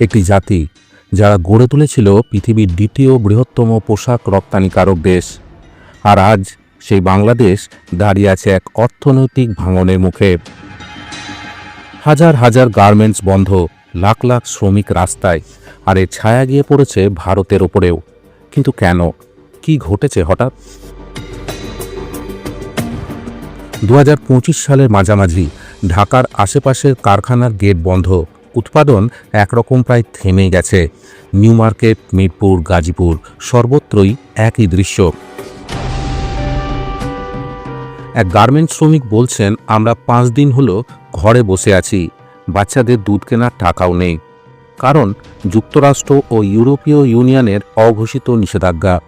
একটি জাতি যারা গড়ে তুলেছিল পৃথিবীর দ্বিতীয় বৃহত্তম পোশাক রপ্তানিকারক দেশ। আর আজ সেই বাংলাদেশ দাঁড়িয়ে আছে এক অর্থনৈতিক ভাঙনের মুখে। হাজার হাজার গার্মেন্টস বন্ধ, লাখ লাখ শ্রমিক রাস্তায়, আর এর ছায়া গিয়ে পড়েছে ভারতের ওপরেও। কিন্তু কেন? কি ঘটেছে হঠাৎ? দু হাজার পঁচিশ সালের মাঝামাঝি ঢাকার আশেপাশের কারখানার গেট বন্ধ উৎপাদন একরকম প্রায় থেমে গেছে। নিউ মার্কেট, মিরপুর, গাজীপুর সর্বত্রই একই দৃশ্য। এক গার্মেন্টস শ্রমিক বলছেন, আমরা পাঁচ দিন হলো ঘরে বসে আছি। বাচ্চাদের দুধ কেনার টাকাও নেই। কারণ যুক্তরাষ্ট্র ও ইউরোপীয় ইউনিয়নের অঘোষিত নিষেধাজ্ঞা।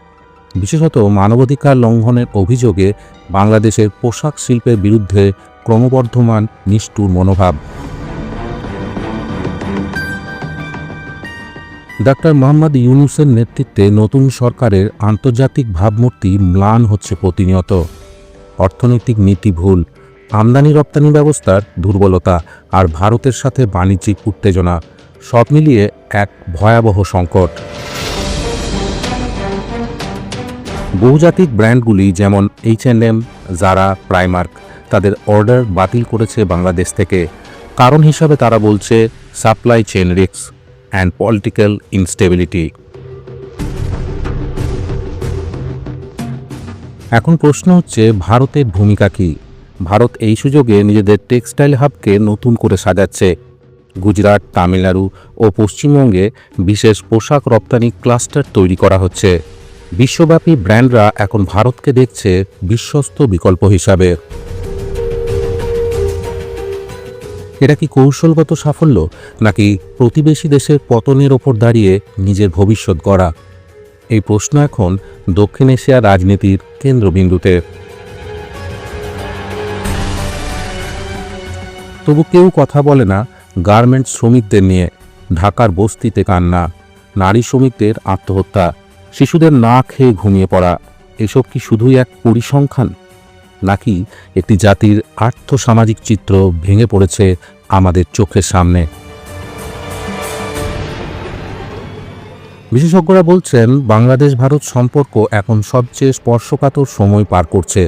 বিশেষত মানবাধিকার লঙ্ঘনের অভিযোগে বাংলাদেশের পোশাক শিল্পের বিরুদ্ধে ক্রমবর্ধমান নিষ্ঠুর মনোভাব। ডাক্তার মোহাম্মদ ইউনুসের নেতৃত্বে নতুন সরকারের আন্তর্জাতিক ভাবমূর্তি ম্লান হচ্ছে প্রতিনিয়ত। অর্থনৈতিক নীতি ভুল, আমদানি রপ্তানি ব্যবস্থার দুর্বলতা আর ভারতের সাথে বাণিজ্যিক উত্তেজনা, সব মিলিয়ে এক ভয়াবহ সংকট। বহুজাতিক ব্র্যান্ডগুলি যেমন H and M Zara Primark তাদের অর্ডার বাতিল করেছে বাংলাদেশ থেকে। কারণ হিসাবে তারা বলছে supply chain risks and political instability এখন প্রশ্ন হচ্ছে, ভারতের ভূমিকা কী? ভারত এই সুযোগে নিজেদের টেক্সটাইল হাবকে নতুন করে সাজাচ্ছে। গুজরাট, তামিলনাড়ু ও পশ্চিমবঙ্গে বিশেষ পোশাক রপ্তানি ক্লাস্টার তৈরি করা হচ্ছে। বিশ্বব্যাপী ব্র্যান্ডরা এখন ভারতকে দেখছে বিশ্বস্ত বিকল্প হিসাবে। এটা কি কৌশলগত সাফল্য, নাকি প্রতিবেশী দেশের পতনের ওপর দাঁড়িয়ে নিজের ভবিষ্যৎ গড়া? এই প্রশ্ন এখন দক্ষিণ এশিয়ার রাজনীতির কেন্দ্রবিন্দুতে। তবু কেউ কথা বলে না গার্মেন্টস শ্রমিকদের নিয়ে, ঢাকার বস্তিতে কান্না, নারী শ্রমিকদের আত্মহত্যা, শিশুদের না খেয়ে ঘুমিয়ে পড়া, এসব কি শুধুই এক পরিসংখ্যান? নাকি একটি জাতির আর্থসামাজিক চিত্র ভেঙে পড়েছে আমাদের চোখের সামনে। বিশেষজ্ঞরা বলছেন বাংলাদেশ ভারত সম্পর্ক এখন সবচেয়ে স্পর্শকাতর সময় পার করছে।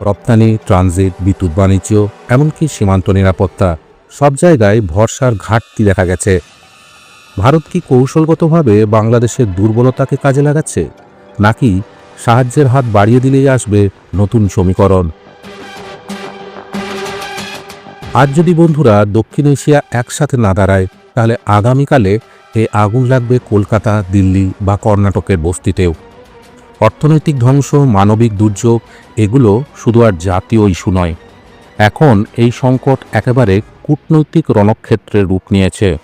রপ্তানি, ট্রানজিট, বিদ্যুৎ বাণিজ্য, এমনকি সীমান্ত নিরাপত্তা, সব জায়গায় ভরসার ঘাটতি দেখা গেছে। ভারত কি কৌশলগতভাবে বাংলাদেশের দুর্বলতাকে কাজে লাগাচ্ছে? নাকি সাহায্যের হাত বাড়িয়ে দিলেই আসবে নতুন সমীকরণ? আজ যদি বন্ধুরা দক্ষিণ এশিয়া একসাথে না দাঁড়ায়, তাহলে আগামীকালে এ আগুন লাগবে কলকাতা, দিল্লি বা কর্ণাটকের বস্তিতেও। অর্থনৈতিক ধ্বংস, মানবিক দুর্যোগ, এগুলো শুধু আর জাতীয় ইস্যু নয়। এখন এই সংকট একেবারে কূটনৈতিক রণক্ষেত্রের রূপ নিয়েছে।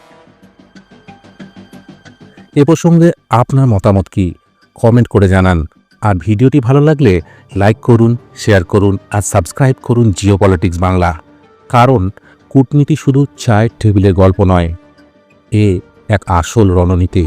এ প্রসঙ্গে আপনার মতামত কি? কমেন্ট করে জানান। আর ভিডিওটি ভালো লাগলে লাইক করুন, শেয়ার করুন আর সাবস্ক্রাইব করুন জিও বাংলা। কারণ কূটনীতি শুধু চায়ের টেবিলের গল্প নয় এ এক আসল রণনীতি।